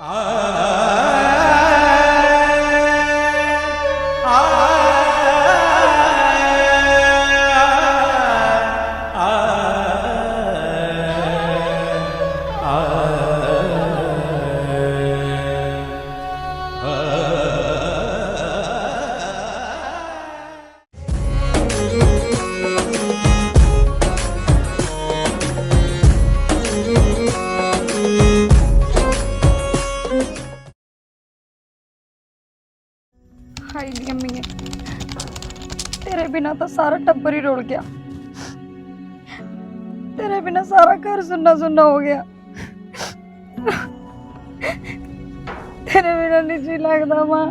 High ਤੇਰੇ ਬਿਨਾ ਤਾਂ ਸਾਰਾ ਟੱਬਰ ਹੀ ਰੁਲ ਗਿਆ ਤੇਰੇ ਬਿਨਾ ਸਾਰਾ ਘਰ ਸੁੰਨਾ ਸੁੰਨਾ ਹੋ ਗਿਆ ਤੇਰੇ ਬਿਨਾ ਨਹੀਂ ਜੀ ਲੱਗਦਾ ਮਾਂ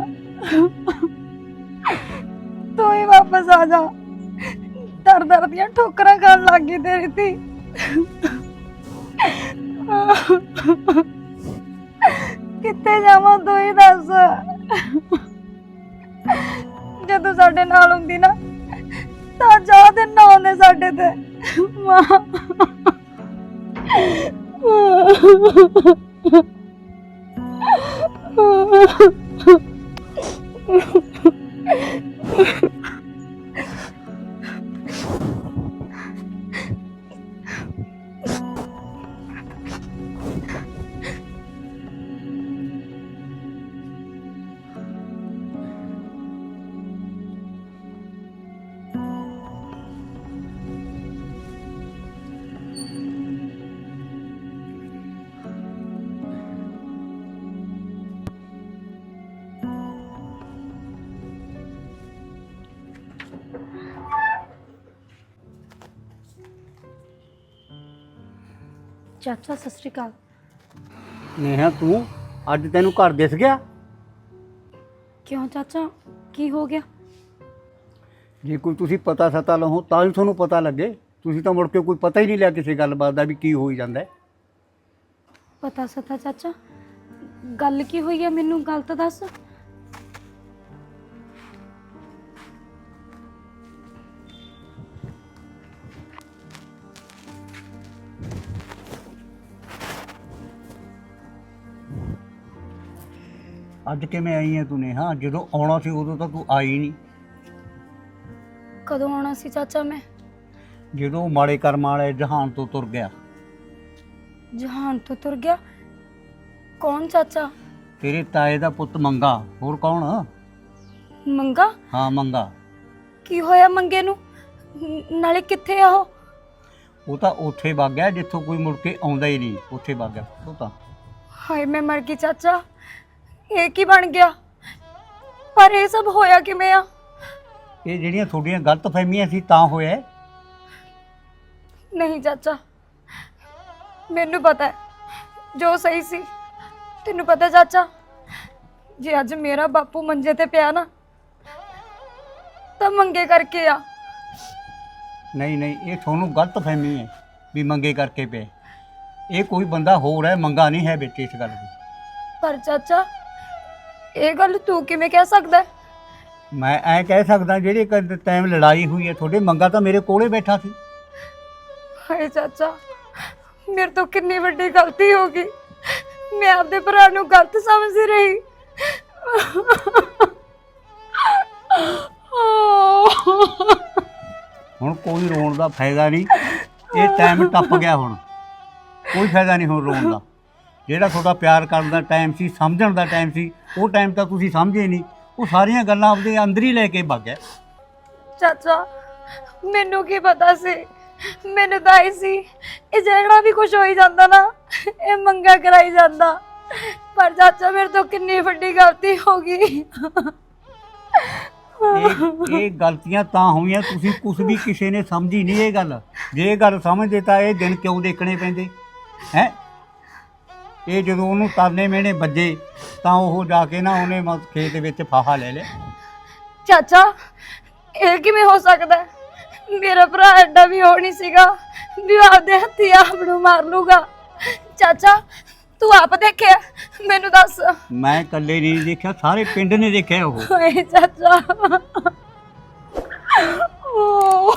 ਤੂੰ ਹੀ ਵਾਪਸ ਆ ਜਾ ਦਰ ਦਰ ਦੀਆਂ ਠੋਕਰਾਂ ਖਾਣ ਲੱਗ ਗਈ ਤੇਰੀ ਧੀ ਕਿੱਥੇ ਜਾਵਾਂ ਤੂੰ ਹੀ ਦੱਸ ਜਦੋਂ ਸਾਡੇ ਨਾਲ ਹੁੰਦੀ ਨਾ ਤਾਂ ਚਾਹ ਦੇ ਨਾ ਆਉਂਦੇ ਸਾਡੇ ਤੇ। ਮਾਂ। ਚਾਚਾ ਸਤਿ ਸ਼੍ਰੀ ਅਕਾਲ। ਨੇਹਾ ਤੂੰ ਅੱਜ ਤੈਨੂੰ ਘਰ ਦਿਸ ਗਿਆ? ਕਿਉਂ ਚਾਚਾ? ਕੀ ਹੋ ਗਿਆ? ਜੇ ਕੋਈ ਤੁਸੀਂ ਪਤਾ ਸਤਾ ਲਹੋ ਤਾਂ ਹੀ ਤੁਹਾਨੂੰ ਪਤਾ ਲੱਗੇ। ਤੁਸੀਂ ਤਾਂ ਮੁੜ ਕੇ ਕੋਈ ਪਤਾ ਹੀ ਨਹੀਂ ਲਿਆ ਕਿਸੇ ਗੱਲਬਾਤ ਦਾ ਵੀ ਕੀ ਹੋਈ ਜਾਂਦਾ ਹੈ। ਪਤਾ ਸਤਾ ਚਾਚਾ। ਗੱਲ ਕੀ ਹੋਈ ਹੈ? ਮੈਨੂੰ ਗੱਲ ਤਾਂ ਦੱਸ। ਅੱਜ ਕਿਵੇਂ ਆਈ ਹੈ ਤੂੰ ਨੇਹਾ? ਜਦੋਂ ਆਉਣਾ ਸੀ ਉਦੋਂ ਤਾਂ ਤੂੰ ਆਈ ਨਹੀਂ ਕਦੋਂ ਆਉਣਾ ਸੀ ਚਾਚਾ ਮੈਂ? ਜਦੋਂ ਮਾੜੇ ਕਰਮਾਂ ਵਾਲੇ ਜਹਾਨ ਤੋਂ ਤੁਰ ਗਿਆ। ਜਹਾਨ ਤੋਂ ਤੁਰ ਗਿਆ? ਕੌਣ ਚਾਚਾ? ਤੇਰੇ ਤਾਏ ਦਾ ਪੁੱਤ ਮੰਗਾ। ਹੋਰ ਕੌਣ? ਮੰਗਾ? ਹਾਂ ਮੰਗਾ। ਕੀ ਹੋਇਆ ਮੰਗੇ ਨੂੰ? ਨ- ਨਾਲੇ ਕਿੱਥੇ ਆ ਉਹ? ਉਹ ਤਾਂ ਉੱਥੇ ਵਗ ਗਿਆ ਜਿੱਥੋਂ ਕੋਈ ਮੁੜ ਕੇ ਆਉਂਦਾ ਹੀ ਨਹੀਂ। ਉੱਥੇ ਵਗ ਗਿਆ। ਉਹ ਤਾਂ। ਹਾਏ ਮੈਂ ਮਰ ਗਈ ਚਾਚਾ। ਇਹ ਕੀ ਬਣ ਗਿਆ? ਪਰ ਇਹ ਸਭ ਹੋਇਆ ਕਿਵੇਂ ਆ? ਇਹ ਜਿਹੜੀਆਂ ਤੁਹਾਡੀਆਂ ਗਲਤ ਫਹਿਮੀਆਂ ਸੀ ਤਾਂ ਹੋਇਆ ਹੈ। ਨਹੀਂ ਚਾਚਾ। ਮੈਨੂੰ ਪਤਾ ਹੈ ਜੋ ਸਹੀ ਸੀ। ਤੈਨੂੰ ਪਤਾ ਚਾਚਾ ਜੇ ਅੱਜ ਮੇਰਾ ਬਾਪੂ ਮੰਜੇ ਤੇ ਪਿਆ ਨਾ ਤਾਂ ਮੰਗੇ ਕਰਕੇ ਆ। ਨਹੀਂ ਨਹੀਂ ਇਹ ਤੁਹਾਨੂੰ ਗਲਤ ਫਹਿਮੀ ਹੈ ਵੀ ਮੰਗੇ ਕਰਕੇ ਪਏ ਇਹ ਕੋਈ ਬੰਦਾ ਹੋਰ ਹੈ ਮੰਗਾ ਨਹੀਂ ਹੈ ਵਿੱਚ ਇਸ ਗੱਲ ਦੀ। ਪਰ ਚਾਚਾ ਇਹ ਗੱਲ ਤੂੰ ਕਿਵੇਂ ਕਹਿ ਸਕਦਾ? ਹੈ? ਮੈਂ ਐ ਕਹਿ ਸਕਦਾ ਜਿਹੜੇ ਟਾਈਮ ਲੜਾਈ ਹੋਈ ਹੈ ਤੁਹਾਡੇ ਮੰਗਾ ਤਾਂ ਮੇਰੇ ਕੋਲੇ ਬੈਠਾ ਸੀ। ਹਾਏ ਚਾਚਾ ਮੇਰੇ ਤੋਂ ਕਿੰਨੀ ਵੱਡੀ ਗਲਤੀ ਹੋ ਗਈ। ਮੈਂ ਆਪਦੇ ਭਰਾ ਨੂੰ ਗਲਤ ਸਮਝ ਰਹੀ। ਹੁਣ ਕੋਈ ਰੋਣ ਦਾ ਫਾਇਦਾ ਨਹੀਂ। ਇਹ ਟਾਈਮ ਟੱਪ ਗਿਆ ਹੁਣ। ਕੋਈ ਫਾਇਦਾ ਨਹੀਂ ਹੁਣ ਰੋਣ ਦਾ। ਜਿਹੜਾ ਤੁਹਾਡਾ ਪਿਆਰ ਕਰਨ ਦਾ ਟਾਈਮ ਸੀ ਸਮਝਣ ਦਾ ਟਾਈਮ ਸੀ ਉਹ ਟਾਈਮ ਤਾਂ ਤੁਸੀਂ ਸਮਝੇ ਨਹੀਂ। ਉਹ ਸਾਰੀਆਂ ਗੱਲਾਂ ਆਪਦੇ ਅੰਦਰ ਹੀ ਲੈ ਕੇ ਵਗ ਗਿਆ ਚਾਚਾ ਮੈਨੂੰ ਕੀ ਪਤਾ ਸੀ? ਮੈਨੂੰ ਤਾਂ ਹੀ ਸੀ ਇਹ ਜਿਹੜਾ ਵੀ ਕੁਝ ਹੋਈ ਜਾਂਦਾ ਨਾ ਇਹ ਮੰਗਾ ਕਰਾਈ ਜਾਂਦਾ। ਪਰ ਚਾਚਾ ਮੇਰੇ ਤੋਂ ਕਿੰਨੀ ਵੱਡੀ ਗਲਤੀ ਹੋ ਗਈ। ਇਹ ਇਹ ਗਲਤੀਆਂ ਤਾਂ ਹੋਈਆਂ ਤੁਸੀਂ ਕੁਝ ਵੀ ਕਿਸੇ ਨੇ ਸਮਝੀ ਨਹੀਂ ਇਹ ਗੱਲ। ਜੇ ਇਹ ਗੱਲ ਸਮਝਦੇ ਤਾਂ ਇਹ ਦਿਨ ਕਿਉਂ ਦੇਖਣੇ ਪੈਂਦੇ? ਹੈ? ਇਹ ਜਦੋਂ ਉਹਨੂੰ ਤਾਨੇ ਮਿਹਣੇ ਵੱਜੇ ਤਾਂ ਉਹ ਜਾ ਕੇ ਨਾ ਉਹਨੇ ਮਤ ਖੇਤ ਵਿੱਚ ਫਾਹਾ ਲੈ ਲਿਆ। ਚਾਚਾ ਇਹ ਕਿਵੇਂ ਹੋ ਸਕਦਾ? ਹੈ? ਮੇਰਾ ਭਰਾ ਐਡਾ ਵੀ ਹੋ ਨਹੀਂ ਸੀਗਾ ਵੀ ਉਹ ਆਪਦੇ ਹੱਥੀ ਆਪ ਨੂੰ ਮਾਰ ਲੂਗਾ। ਚਾਚਾ ਤੂੰ ਆਪ ਦੇਖਿਆ? ਮੈਨੂੰ ਦੱਸ। ਮੈਂ ਇਕੱਲੇ ਨਹੀਂ ਦੇਖਿਆ ਸਾਰੇ ਪਿੰਡ ਨੇ ਦੇਖਿਆ ਉਹ। ਓਏ ਚਾਚਾ। ਓ।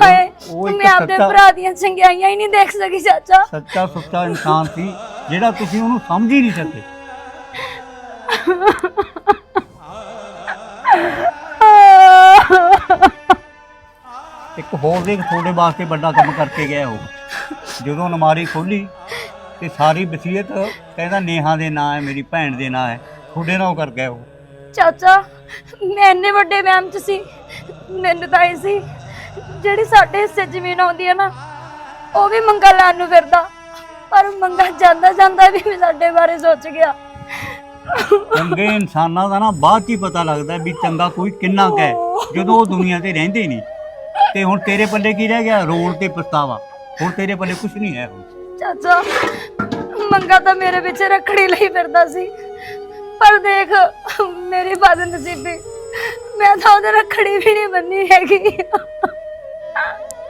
ਹਾਏ। ਉਹ ਇੱਕ ਮੈਂ ਆਪਦੇ ਸੱਚਾ- ਭਰਾ ਦੀਆਂ ਚੰਗਿਆਈਆਂ ਹੀ ਨਹੀਂ ਦੇਖ ਸਕੀ ਚਾਚਾ। ਸੱਚਾ ਸੁੱਚਾ ਇਨਸਾਨ ਸੀ ਜਿਹੜਾ ਤੁਸੀਂ ਉਹਨੂੰ ਸਮਝ ਹੀ ਨਹੀਂ ਸਕੇ। ਇੱਕ ਹੋਰ ਦੇਖ ਤੁਹਾਡੇ ਵਾਸਤੇ ਵੱਡਾ ਕੰਮ ਕਰਕੇ ਗਿਆ ਉਹ। ਜਦੋਂ ਅਲਮਾਰੀ ਖੋਲੀ ਤੇ ਸਾਰੀ ਵਸੀਅਤ ਕਹਿੰਦਾ ਨੇਹਾ ਦੇ ਨਾਂ ਹੈ ਮੇਰੀ ਭੈਣ ਦੇ ਨਾਂ ਹੈ ਤੁਹਾਡੇ ਨਾਲ ਕਰ ਗਿਆ ਉਹ। ਚਾਚਾ ਮੈਂ ਇੰਨੇ ਵੱਡੇ ਵਹਿਮ ਚ ਸੀ ਮੈਨੂੰ ਤਾਂ ਇਹ ਸੀ ਜਿਹੜੀ ਸਾਡੇ ਹਿੱਸੇ ਜ਼ਮੀਨ ਆਉਂਦੀ ਹੈ ਨਾ ਉਹ ਵੀ ਮੰਗਾ ਲੈਣ ਨੂੰ ਫਿਰਦਾ। ਪਰ ਮੰਗਾ ਜਾਂਦਾ ਜਾਂਦਾ ਵੀ ਸਾਡੇ ਬਾਰੇ ਸੋਚ ਗਿਆ। ਚੰਗੇ ਇਨਸਾਨਾਂ ਦਾ ਨਾ ਬਾਅਦ 'ਚ ਹੀ ਪਤਾ ਲੱਗਦਾ ਵੀ ਚੰਗਾ ਕੋਈ ਕਿੰਨਾ ਕੁ ਹੈ ਜਦੋਂ ਉਹ ਦੁਨੀਆ ਤੇ ਰਹਿੰਦੇ ਨਹੀਂ। ਤੇ ਹੁਣ ਤੇਰੇ ਪੱਲੇ ਕੀ ਰਹਿ ਗਿਆ? ਰੋਣ ਤੇ ਪਛਤਾਵਾ। ਹੁਣ ਤੇਰੇ ਪੱਲੇ ਕੁਝ ਨਹੀਂ ਹੈ ਹੁਣ। ਚਾਚਾ ਮੰਗਾ ਤਾਂ ਮੇਰੇ ਪਿੱਛੇ ਰੱਖੜੀ ਲਈ ਫਿਰਦਾ ਸੀ। ਪਰ ਦੇਖ ਮੇਰੀ ਬਦਨਸੀਬੀ ਮੈਂ ਤਾਂ ਉਹਦੇ ਰੱਖੜੀ ਵੀ ਨਹੀਂ ਬੰਨੀ ਹੈਗੀ।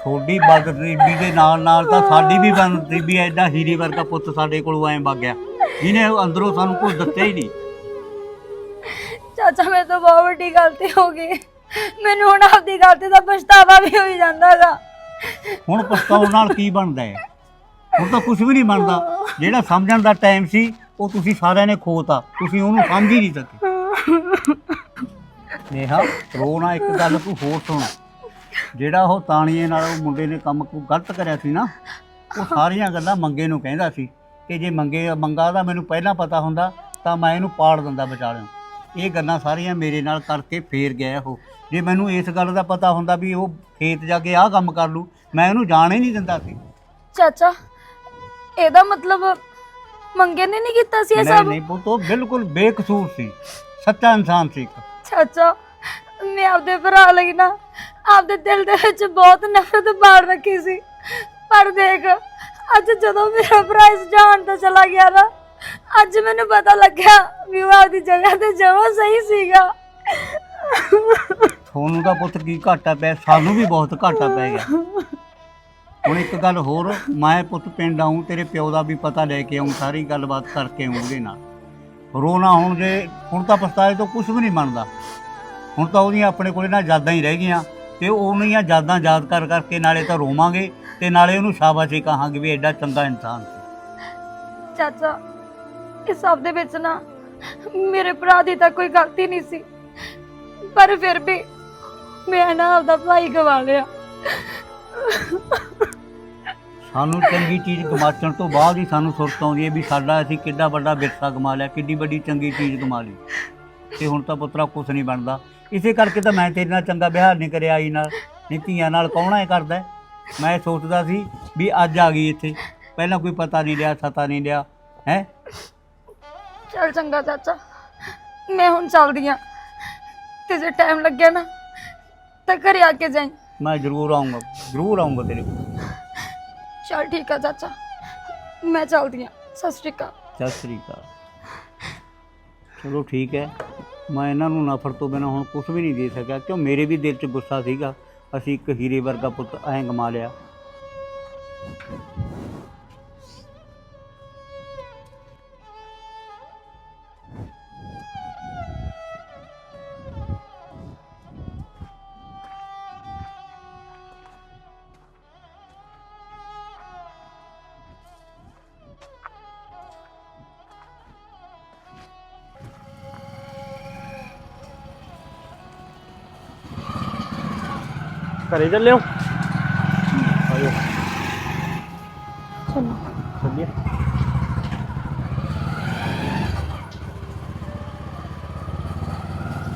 ਤੁਹਾਡੀ ਬਦਨਸੀਬੀ ਦੇ ਨਾਲ ਨਾਲ ਤਾਂ ਸਾਡੀ ਵੀ ਬਦਨਸੀਬੀ ਐ ਐਡਾ ਹੀਰੇ ਵਰਗਾ ਪੁੱਤ ਸਾਡੇ ਕੋਲੋਂ ਐਂ ਵਗ ਗਿਆ। ਜਿਹਨੇ ਅੰਦਰੋਂ ਸਾਨੂੰ ਕੁਝ ਦੱਸਿਆ ਹੀ ਨਹੀਂ। ਚਾਚਾ ਮੇਰੇ ਤੋਂ ਬਹੁਤ ਵੱਡੀ ਗਲਤੀ ਹੋ ਗਈ। ਮੈਨੂੰ ਹੁਣ ਆਪਦੀ ਗਲਤੀ ਦਾ ਪਛਤਾਵਾ ਵੀ ਹੋਈ ਜਾਂਦਾਗਾ ਹੁਣ ਪਛਤਾਉਣ ਨਾਲ ਕੀ ਬਣਦਾ ਹੈ? ਹੁਣ ਤਾਂ ਕੁਝ ਵੀ ਨਹੀਂ ਬਣਦਾ। ਜਿਹੜਾ ਸਮਝਣ ਦਾ ਟਾਈਮ ਸੀ ਉਹ ਤੁਸੀਂ ਸਾਰਿਆਂ ਨੇ ਖੋਤਾ। ਤੁਸੀਂ ਉਹਨੂੰ ਸਮਝ ਹੀ ਨਹੀਂ ਸਕੇ। ਨੇਹਾ ਰੋਣਾ ਇੱਕ ਗੱਲ ਤੂੰ ਹੋਰ ਸੁਣ। ਜਿਹੜਾ ਉਹ ਤਾਣੀਏ ਨਾਲ ਉਹ ਮੁੰਡੇ ਨੇ ਕੰਮ ਕੋ ਗਲਤ ਕਰਿਆ ਸੀ ਨਾ ਉਹ ਸਾਰੀਆਂ ਗੱਲਾਂ ਮੰਗੇ ਨੂੰ ਕਹਿੰਦਾ ਸੀ ਕਿ ਜੇ ਮੰਗੇ ਮੰਗਾ ਦਾ ਮੈਨੂੰ ਪਹਿਲਾਂ ਪਤਾ ਹੁੰਦਾ ਤਾਂ ਮੈਂ ਇਹਨੂੰ ਪਾੜ ਦਿੰਦਾ ਵਿਚਾਲਿਓ ਇਹ ਗੱਲਾਂ ਸਾਰੀਆਂ ਮੇਰੇ ਨਾਲ ਕਰਕੇ ਫੇਰ ਗਿਆ ਉਹ। ਜੇ ਮੈਨੂੰ ਇਸ ਗੱਲ ਦਾ ਪਤਾ ਹੁੰਦਾ ਵੀ ਉਹ ਖੇਤ ਜਾ ਕੇ ਆਹ ਕੰਮ ਕਰ ਲੂ ਮੈਂ ਉਹਨੂੰ ਜਾਣ ਹੀ ਨਹੀਂ ਦਿੰਦਾ ਸੀ। ਚਾਚਾ ਇਹਦਾ ਮਤਲਬ ਮੰਗੇ ਨੇ ਨਹੀਂ ਕੀਤਾ ਸੀ ਇਹ ਨਹੀਂ ਸਭ? ਨਹੀਂ ਪੁੱਤ ਉਹ ਬਿਲਕੁਲ ਬੇਕਸੂਰ ਸੀ। ਸੱਚਾ ਇਨਸਾਨ ਸੀ ਇੱਕ। ਚਾਚਾ ਮੈਂ ਆਪਦੇ ਭਰਾ ਲਈ ਨਾ ਆਪਦੇ ਦਿਲ ਦੇ ਵਿੱਚ ਬਹੁਤ ਨਫ਼ਰਤ ਬਾੜ ਰੱਖੀ ਸੀ। ਪਰ ਦੇਖ, ਅੱਜ ਜਦੋਂ ਮੇਰਾ ਭਰਾ ਇਸ ਜਾਣ ਤੋਂ ਚਲਾ ਗਿਆ ਨਾ, ਅੱਜ ਮੈਨੂੰ ਪਤਾ ਲੱਗਿਆ ਵੀ ਉਹ ਆਪਦੀ ਜਗ੍ਹਾ ਤੇ ਜਮਾ ਸਹੀ ਸੀਗਾ। ਤੁਹਾਨੂੰ ਤਾਂ ਪੁੱਤ ਕੀ ਘਾਟਾ ਪਿਆ, ਸਾਨੂੰ ਵੀ ਬਹੁਤ ਘਾਟਾ ਪੈ ਗਿਆ। ਹੁਣ ਇੱਕ ਗੱਲ ਹੋਰ, ਮੈਂ ਪੁੱਤ ਪਿੰਡ ਆਉਂ ਤੇਰੇ ਪਿਓ ਦਾ ਵੀ ਪਤਾ ਲੈ ਕੇ ਆਉਂ ਸਾਰੀ ਗੱਲਬਾਤ ਕਰਕੇ ਆਊਂ ਉਹਦੇ ਨਾਲ। ਰੋਣਾ ਹੁਣ ਦੇ ਹੁਣ ਤਾਂ ਪਛਤਾਏ ਤੋਂ ਕੁਝ ਵੀ ਨਹੀਂ ਬਣਦਾ। ਹੁਣ ਤਾਂ ਉਹਦੀਆਂ ਆਪਣੇ ਕੋਲੇ ਨਾ ਯਾਦਾਂ ਹੀ ਰਹਿ ਗਈਆਂ। ਤੇ ਉਹਨੀਆਂ ਯਾਦਾਂ ਯਾਦ ਕਰ ਕਰਕੇ ਨਾਲੇ ਤਾਂ ਰੋਵਾਂਗੇ ਤੇ ਨਾਲੇ ਉਹਨੂੰ ਸ਼ਾਬਾਸ਼ੀ ਕਹਾਂਗੇ ਵੀ ਐਡਾ ਚੰਗਾ ਇਨਸਾਨ ਸੀ। ਚਾਚਾ ਇਸ ਸਭ ਦੇ ਵਿੱਚ ਨਾ ਮੇਰੇ ਭਰਾ ਦੀ ਤਾਂ ਕੋਈ ਗਲਤੀ ਨਹੀਂ ਸੀ। ਪਰ ਫਿਰ ਵੀ ਮੈਂ ਨਾ ਆਪਦਾ ਭਾਈ ਗਵਾ ਲਿਆ। ਸਾਨੂੰ ਚੰਗੀ ਚੀਜ਼ ਗਮਾਚਣ ਤੋਂ ਬਾਅਦ ਹੀ ਸਾਨੂੰ ਸੁਰਤ ਆਉਂਦੀ ਹੈ ਵੀ ਸਾਡਾ ਅਸੀਂ ਕਿੱਡਾ ਵੱਡਾ ਵਿਰਸਾ ਗਮਾ ਲਿਆ ਕਿੱਡੀ ਵੱਡੀ ਚੰਗੀ ਚੀਜ਼ ਗਮਾ ਲਈ। ਤੇ ਹੁਣ ਤਾਂ ਪੁੱਤਰਾ ਕੁਛ ਨਹੀਂ ਬਣਦਾ। ਇਸੇ ਕਰਕੇ ਤਾਂ ਮੈਂ ਤੇਰੇ ਨਾਲ ਚੰਗਾ ਵਿਹਾਰ ਨਹੀਂ ਕਰਿਆ ਆਈ ਨਾਲ। ਨਹੀਂ ਧੀਆਂ ਨਾਲ ਕੌਣ ਐ ਕਰਦਾ? ਮੈਂ ਸੋਚਦਾ ਸੀ ਵੀ ਅੱਜ ਆ ਗਈ ਇੱਥੇ। ਪਹਿਲਾਂ ਕੋਈ ਪਤਾ ਨਹੀਂ ਲਿਆ ਸਤਾ ਨਹੀਂ ਲਿਆ ਹੈ? ਚਲ ਚੰਗਾ ਚਾਚਾ ਮੈਂ ਹੁਣ ਚੱਲਦੀ ਆ। ਤੇ ਜੇ ਟਾਈਮ ਲੱਗਿਆ ਨਾ ਤਾਂ ਘਰੇ ਆ ਕੇ ਜਾਈਂ। ਮੈਂ ਜ਼ਰੂਰ ਆਉਂਗਾ ਜ਼ਰੂਰ ਆਉਂਗਾ ਤੇਰੇ ਕੋਲ। ਚਲ ਠੀਕ ਆ ਚਾਚਾ ਮੈਂ ਚੱਲਦੀ ਆ। ਸਤਿ ਸ਼੍ਰੀ ਅਕਾਲ। ਸਤਿ ਸ੍ਰੀ ਅਕਾਲ। ਚਲੋ ਠੀਕ ਹੈ। ਮੈਂ ਇਹਨਾਂ ਨੂੰ ਨਫ਼ਰਤ ਤੋਂ ਬਿਨਾਂ ਹੁਣ ਕੁਝ ਵੀ ਨਹੀਂ ਦੇ ਸਕਿਆ, ਕਿਉਂ? ਮੇਰੇ ਵੀ ਦਿਲ 'ਚ ਗੁੱਸਾ ਸੀਗਾ। ਅਸੀਂ ਇੱਕ ਹੀਰੇ ਵਰਗਾ ਪੁੱਤ ਐਂ ਗਮਾ ਲਿਆ। ਘਰੇ ਚੱਲਿਓ। ਆਇਓ ਚਲੋ। ਚੱਲੀਏ।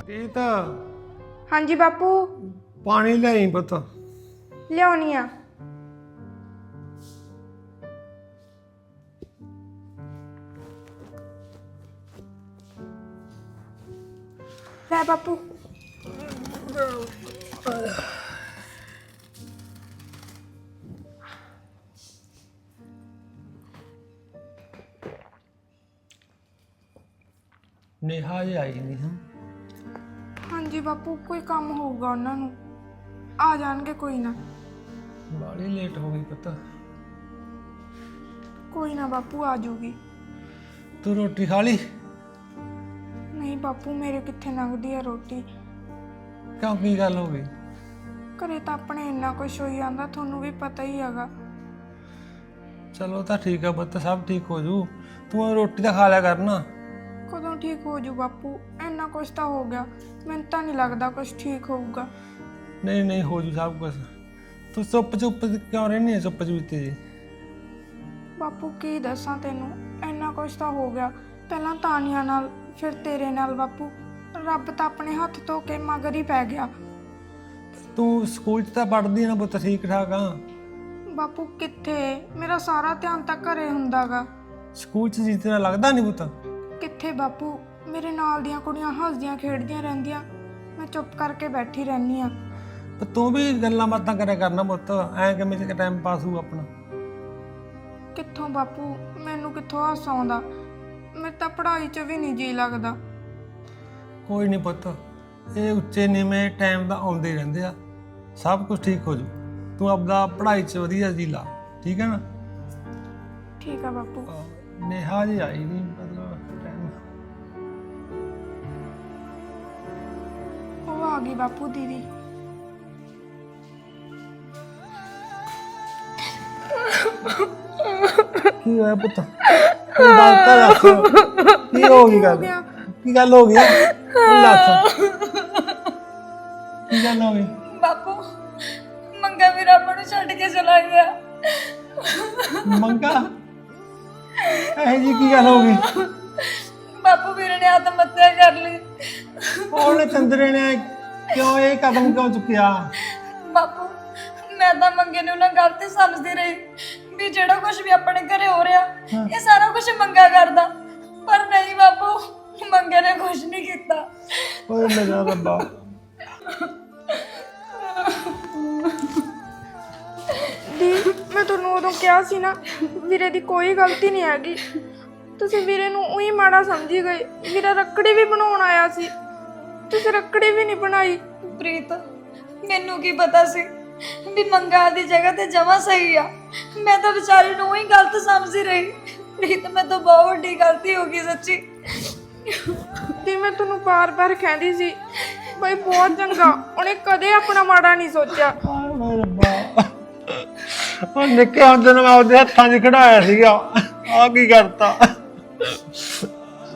ਇਹ ਤਾਂ ਹਾਂਜੀ ਬਾਪੂ। ਪਾਣੀ ਲਿਆਈ ਪੁੱਤ। ਲਿਆਉਣੀ ਆ। ਲੈ ਬਾਪੂ। ਨੇਹਾ ਜੀ ਆਈ ਨਹੀਂ ਹਾਂ। ਹਾਂਜੀ ਬਾਪੂ ਕੋਈ ਕੰਮ ਹੋਊਗਾ ਉਹਨਾਂ ਨੂੰ। ਆ ਜਾਣਗੇ ਕੋਈ ਨਾ। ਬਾਲੀ ਲੇਟ ਹੋ ਗਈ ਪੁੱਤ। ਕੋਈ ਨਾ ਬਾਪੂ ਆ ਜਾਊਗੀ। ਤੂੰ ਰੋਟੀ ਖਾ ਲਈ? ਨਹੀਂ ਬਾਪੂ ਮੇਰੇ ਕਿੱਥੇ ਲੰਘਦੀ ਆ ਰੋਟੀ? ਕਿਉਂ ਕੀ ਗੱਲ ਹੋ ਗਈ? ਘਰੇ ਤਾਂ ਆਪਣੇ ਇੰਨਾ ਕੁਝ ਹੋਈ ਜਾਂਦਾ ਤੁਹਾਨੂੰ ਵੀ ਪਤਾ ਹੀ ਹੈਗਾ। ਚਲੋ ਤਾਂ ਠੀਕ ਆ ਪੁੱਤ ਸਭ ਠੀਕ ਹੋ ਜੂ। ਤੂੰ ਰੋਟੀ ਤਾਂ ਖਾ ਲਿਆ ਕਰ ਨਾ। ਕਦੋਂ ਠੀਕ ਹੋ ਜੂ ਬਾਪੂ? ਇੰਨਾ ਕੁਛ ਤਾਂ ਹੋ ਗਿਆ। ਮੈਨੂੰ ਤਾਂ ਨਹੀਂ ਲੱਗਦਾ ਕੁਛ ਠੀਕ ਹੋਊਗਾ। ਨਹੀਂ ਨਹੀਂ ਹੋ ਜੂ ਸਭ ਕੁਝ ਤੂੰ ਚੁੱਪ ਚੁੱਪ ਕਿਉਂ ਰਹਿਨੀ ਹੈ ਚੁੱਪ ਚੁੱਪੀ ਜੀ? ਬਾਪੂ ਕੀ ਦੱਸਾਂ ਤੈਨੂੰ? ਇੰਨਾ ਕੁਛ ਤਾਂ ਹੋ ਗਿਆ। ਪਹਿਲਾਂ ਤਾਨੀਆਂ ਨਾਲ ਫਿਰ ਤੇਰੇ ਨਾਲ ਬਾਪੂ। ਰੱਬ ਤਾਂ ਆਪਣੇ ਹੱਥ ਧੋ ਕੇ ਮਗਰ ਹੀ ਪੈ ਗਿਆ। ਤੂੰ ਸਕੂਲ 'ਚ ਤਾਂ ਪੜ੍ਹਦੀ ਨਾ ਪੁੱਤ ਠੀਕ ਠਾਕ ਆ। ਬਾਪੂ ਕਿੱਥੇ? ਮੇਰਾ ਸਾਰਾ ਧਿਆਨ ਤਾਂ ਘਰੇ ਹੁੰਦਾਗਾ। ਸਕੂਲ 'ਚ ਜੀ ਤੇਰਾ ਲੱਗਦਾ ਨਹੀਂ ਪੁੱਤ? ਕਿੱਥੇ ਬਾਪੂ? ਮੇਰੇ ਨਾਲ ਦੀਆਂ ਕੁੜੀਆਂ ਹੱਸਦੀਆਂ ਖੇਡਦੀਆਂ ਰਹਿੰਦੀਆਂ। ਮੈਂ ਚੁੱਪ ਕਰਕੇ ਬੈਠੀ ਰਹਿੰਦੀ ਆ ਪਰ ਤੂੰ ਵੀ ਗੱਲਾਂ ਬਾਤਾਂ ਕਰਿਆ ਕਰਨਾ ਪੁੱਤ। ਐਂ ਕਿਵੇਂ ਚ ਟਾਈਮ ਪਾਸ ਹੋਊ ਆਪਣਾ? ਕਿੱਥੋਂ ਬਾਪੂ? ਮੈਨੂੰ ਕਿੱਥੋਂ ਹਾਸਾ ਆਉਂਦਾ? ਮੇਰੇ ਤਾਂ ਪੜ੍ਹਾਈ 'ਚ ਵੀ ਨਹੀਂ ਜੀ ਲੱਗਦਾ। ਕੋਈ ਨਹੀਂ ਪੁੱਤ। ਇਹ ਉੱਚੇ ਨੀਵੇਂ ਟਾਈਮ ਦਾ ਆਉਂਦੇ ਰਹਿੰਦੇ ਆ। ਸਭ ਕੁਝ ਠੀਕ ਹੋ ਜੂ ਤੂੰ ਆਪਦਾ ਪੜ੍ਹਾਈ 'ਚ ਵਧੀਆ ਜੀ ਲਾ। ਠੀਕ ਹੈ ਨਾ? ਠੀਕ ਆ ਬਾਪੂ। ਨੇਹਾ ਜੀ ਆਈ ਨਹੀਂ ਗਈ ਬਾਪੂ ਦੀਦੀ। ਕੀ ਹੋਇਆ ਪੁੱਤ? ਕੀ ਗੱਲ ਹੋ ਗਈ ਗੱਲ? ਕੀ ਗੱਲ ਹੋ ਗਈ? ਦੱਸ। ਕੀ ਗੱਲ ਹੋ ਗਈ? ਬਾਪੂ ਮੰਗਾ ਵੀਰਾ ਆਪਾਂ ਨੂੰ ਛੱਡ ਕੇ ਚਲਾ ਗਿਆ। ਮੰਗਾ? ਇਹ ਜੀ ਕੀ ਗੱਲ ਹੋ ਗਈ? ਬਾਪੂ ਵੀਰੇ ਨੇ ਆਤਮ ਹੱਤਿਆ ਕਰ ਲਈ। ਉਹਨੇ ਚੰਦਰੇ ਨੇ ਕਿਉਂ ਇਹ ਕਦਮ ਕਿਉਂ ਚੁੱਕਿਆ? ਬਾਪੂ ਮੈਂ ਤਾਂ ਮੰਗੇ ਨੂੰ ਨਾ ਗਲਤੀ ਸਮਝਦੀ ਰਹੀ ਵੀ ਜਿਹੜਾ ਕੁਝ ਵੀ ਆਪਣੇ ਘਰੇ ਹੋ ਰਿਹਾ ਇਹ ਸਾਰਾ ਕੁਝ ਮੰਗਾ ਕਰਦਾ। ਪਰ ਨਹੀਂ ਬਾਪੂ ਮੰਗੇ ਨੇ ਕੁਝ ਨਹੀਂ ਕੀਤਾ। ਓਏ ਮੇਰਾ ਰੱਬਾ। ਦੀ ਮੈਂ ਤੁਹਾਨੂੰ ਉਦੋਂ ਕਿਹਾ ਸੀ ਨਾ ਵੀਰੇ ਦੀ ਕੋਈ ਗਲਤੀ ਨਹੀਂ ਹੈਗੀ। ਤੁਸੀਂ ਵੀਰੇ ਨੂੰ ਉਹੀ ਮਾੜਾ ਸਮਝੀ ਗਏ। ਵੀਰਾ ਰੱਕੜੀ ਵੀ ਬਣਾਉਣ ਆਇਆ ਸੀ। ਤੁਸੀਂ ਰੱਕੜੀ ਵੀ ਨਹੀਂ ਬਣਾਈ। ਪ੍ਰੀਤ ਮੈਨੂੰ ਕੀ ਪਤਾ ਸੀ ਵੀ ਮੰਗਾ ਦੀ ਜਗ੍ਹਾ ਤੇ ਜਮਾ ਸਹੀ ਆ। ਮੈਂ ਤਾਂ ਵਿਚਾਰੀ ਨੂੰ ਹੀ ਗਲਤ ਸਮਝੀ ਰਹੀ। ਪ੍ਰੀਤ ਮੈਂ ਤਾਂ ਬਹੁਤ ਵੱਡੀ ਗਲਤੀ ਹੋ ਗਈ ਸੱਚੀ। ਦੀ ਮੈਂ ਤੁਹਾਨੂੰ ਬਾਰ-ਬਾਰ ਕਹਿੰਦੀ ਸੀ ਬਈ ਬਹੁਤ ਚੰਗਾ ਉਹਨੇ ਕਦੇ ਆਪਣਾ ਮਾੜਾ ਨਹੀਂ ਸੋਚਿਆ। ਰੱਬਾ। ਉਹ ਨਿੱਕੇ ਹੁੰਦੇ ਨੂੰ ਮੈਂ ਉਹਦੇ ਹੱਥਾਂ 'ਚ ਖੜਾਇਆ ਸੀਗਾ। ਆ ਕੀ ਕਰਤਾ।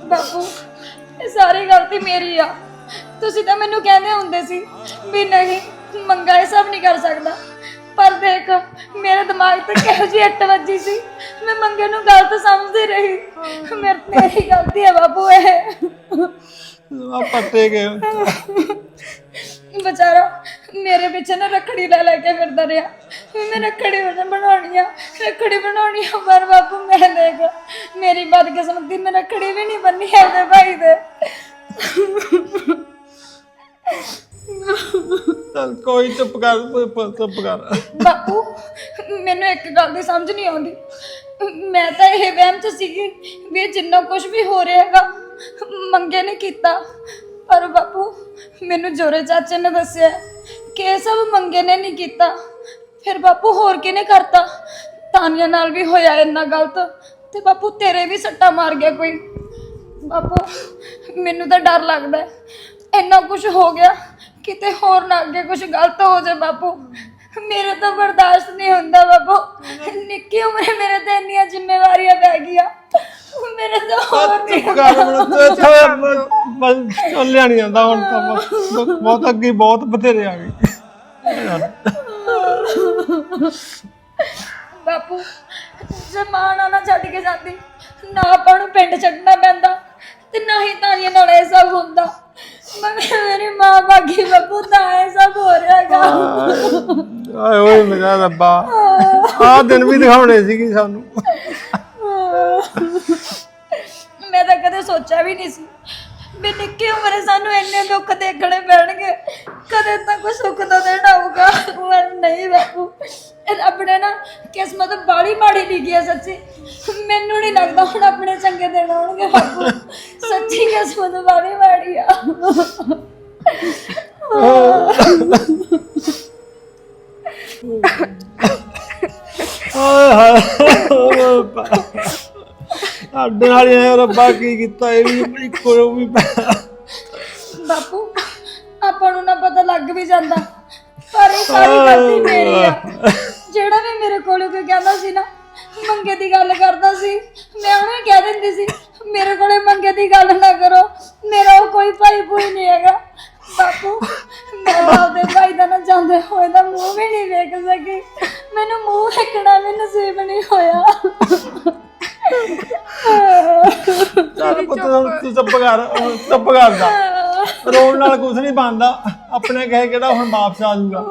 ਬਾਪੂ ਇਹ ਸਾਰੀ ਗਲਤੀ ਮੇਰੀ ਆ। ਤੁਸੀਂ ਤਾਂ ਮੈਨੂੰ ਕਹਿੰਦੇ ਹੁੰਦੇ ਸੀ ਵੀ ਨਹੀਂ ਮੰਗਾ ਇਹ ਸਭ ਨਹੀਂ ਕਰ ਸਕਦਾ। ਪਰ ਦੇਖ ਮੇਰੇ ਦਿਮਾਗ ਤੇ ਕਿਹੋ ਜਿਹੀ ਅੱਟ ਵੱਜੀ ਸੀ। ਮੈਂ ਮੰਗੇ ਨੂੰ ਗਲਤ ਸਮਝਦੀ ਰਹੀ। ਮੇਰੇ ਮੇਰੀ ਗਲਤੀ ਹੈ ਬਾਪੂ ਇਹ। ਆ ਪੱਟੇ ਗਏ। ਵਿਚਾਰਾ ਮੇਰੇ ਪਿੱਛੇ ਨਾ ਰੱਖੜੀ ਲੈ ਲੈ ਕੇ ਫਿਰਦਾ ਰਿਹਾ। ਮੈਂ ਰੱਖੜੀ ਬਣ- ਬਣਾਉਣੀ ਆ ਰੱਖੜੀ ਬਣਾਉਣੀ ਆ ਪਰ ਬਾਪੂ ਮੈਂ ਦੇਖ ਮੇਰੀ ਬਦਕਿਸਮਤੀ ਮੈਂ ਰੱਖੜੀ ਵੀ ਨਹੀਂ ਬੰਨੀ ਆਪਦੇ ਭਾਈ ਦੇ। ਚੱਲ। ਕੋਈ ਚੁੱਪ ਕਰ ਚੁੱਪ ਚੁੱਪ ਕਰ। ਬਾਪੂ ਮੈਨੂੰ ਇੱਕ ਗੱਲ ਦੀ ਸਮਝ ਨਹੀਂ ਆਉਂਦੀ। ਮੈਂ ਤਾਂ ਇਹ ਵਹਿਮ ਚ ਸੀਗੀ ਵੀ ਇਹ ਜਿੰਨਾ ਕੁਝ ਵੀ ਹੋ ਰਿਹਾ ਹੈਗਾ ਮੰਗੇ ਨੇ ਕੀਤਾ। ਪਰ ਬਾਪੂ ਮੈਨੂੰ ਜੋਰੇ ਚਾਚੇ ਨੇ ਦੱਸਿਆ ਕਿ ਇਹ ਸਭ ਮੰਗੇ ਨੇ ਨਹੀਂ ਕੀਤਾ। ਫਿਰ ਬਾਪੂ ਹੋਰ ਕਿਹਨੇ ਕਰਤਾ? ਤਾਨੀਆਂ ਨਾਲ ਵੀ ਹੋਇਆ ਇੰਨਾ ਗਲਤ ਤੇ ਬਾਪੂ ਤੇਰੇ ਵੀ ਸੱਟਾ ਮਾਰ ਗਿਆ ਕੋਈ। ਬਾਪੂ ਮੈਨੂੰ ਤਾਂ ਡਰ ਲੱਗਦਾ ਹੈ। ਇੰਨਾ ਕੁਝ ਹੋ ਗਿਆ ਕਿਤੇ ਹੋਰ ਨਾ ਅੱਗੇ ਕੁਝ ਗਲਤ ਹੋ ਜਾਏ ਬਾਪੂ। ਮੇਰੇ ਤੋਂ ਬਰਦਾਸ਼ਤ ਨਹੀਂ ਹੁੰਦਾ ਬਾਪੂ। ਨਿੱਕੀ ਉਮਰੇ ਮੇਰੇ ਤੇ ਇੰਨੀਆਂ ਜ਼ਿੰਮੇਵਾਰੀਆਂ ਪੈ ਗਈਆਂ। ਮੇਰੇ ਤੋਂ ਹੋਰ ਨਹੀਂ ਕਰ ਹੁਣ ਤੇ ਚੱਲਿਆ ਨਹੀਂ ਜਾਂਦਾ ਹੁਣ ਤਾਂ ਬਸ। ਬਹੁਤ ਅੱਗੇ ਬਹੁਤ ਬਥੇਰੇ ਆ ਗਏ। ਬਾਪੂ ਜੇ ਮਾਂ ਨਾ ਨਾ ਛੱਡ ਕੇ ਜਾਂਦੀ ਨਾ ਆਪਾਂ ਨੂੰ ਪਿੰਡ ਛੱਡਣਾ ਪੈਂਦਾ ਤੇ ਨਾ ਹੀ ਤਾਲੀਆਂ ਨਾਲ ਇਹ ਸਭ ਹੁੰਦਾ। ਆਏ ਓਏ ਮੇਰਾ ਰੱਬਾ। ਆਹ ਦਿਨ ਵੀ ਦਿਖਾਉਣੇ ਸੀਗੇ ਸਾਨੂੰ। ਮੈਂ ਤਾਂ ਕਦੇ ਸੋਚਿਆ ਵੀ ਨਹੀਂ ਸੀ। ਵੀ ਨਿੱਕੀ ਉਮਰੇ ਸਾਨੂੰ ਇੰਨੇ ਦੁੱਖ ਦੇਖਣੇ ਪੈਣਗੇ। ਕਦੇ ਤਾਂ ਕੋਈ ਸੁੱਖ ਦਾ ਦਿਨ ਆਊਗਾ, ਪਰ ਨਹੀਂ ਬਾਪੂ। ਰੱਬ ਨੇ ਨਾ ਕਿਸਮਤ ਬਾੜੀ ਮਾੜੀ ਲਿਖੀ ਹੈ ਸੱਚੀ। ਮੈਨੂੰ ਨਹੀਂ ਲੱਗਦਾ ਹੁਣ ਆਪਣੇ ਚੰਗੇ ਦਿਨ ਆਉਣਗੇ ਬਾਪੂ। ਸੱਚੀ ਕਿਸਮਤ ਬਾੜੀ ਮਾੜੀ ਆ। ਓਏ ਹਾਏ। ਸਾਡੇ ਨਾਲ ਇਹ ਰੱਬਾ ਕੀ ਕੀਤਾ, ਇਹ ਵੀ ਇੱਕੋ ਵੀ ਬਾਪੂ, ਆਪਾਂ ਨੂੰ ਨਾ ਪਤਾ ਲੱਗ ਵੀ ਜਾਂਦਾ। ਪਰ ਇਹ ਸਾਰੀ ਗਲਤੀ ਮੇਰੀ ਆ। ਜਿਹੜਾ ਵੀ ਮੇਰੇ ਕੋਲ ਕੋਈ ਕਹਿੰਦਾ ਸੀ ਨਾ, ਮੰਗੇ ਦੀ ਗੱਲ ਕਰਦਾ ਸੀ, ਮੈਂ ਉਹਨੂੰ ਕਹਿ ਦਿੰਦੀ ਸੀ, ਮੇਰੇ ਕੋਲੇ ਮੰਗੇ ਦੀ ਗੱਲ ਨਾ ਕਰੋ, ਮੇਰਾ ਉਹ ਕੋਈ ਭਾਈ ਭੂਈ ਨਹੀਂ ਹੈਗਾ। ਬਾਪੂ, ਮੈਂ ਤਾਂ ਆਪਦੇ ਭਾਈ ਦਾ ਨਾ ਜਾਂਦੇ ਹੋਏ ਦਾ ਮੂੰਹ ਵੀ ਨਹੀਂ ਵੇਖ ਸਕੀ। ਮੈਨੂੰ ਮੂੰਹ ਵੇਖਣਾ ਵੀ ਨਸੀਬ ਨਹੀਂ ਹੋਇਆ। ਚੱਲ ਪੁੱਤ ਤੂੰ ਚੁੱਪ ਕਰ ਹੁਣ ਚੁੱਪ ਕਰ ਜਾ। ਰੋਣ ਨਾਲ ਕੁਝ ਨਹੀਂ ਬਣਦਾ। ਆਪਣੇ ਕਹੇ ਕਿਹੜਾ ਹੁਣ ਵਾਪਸ ਆ ਜਾਊਗਾ।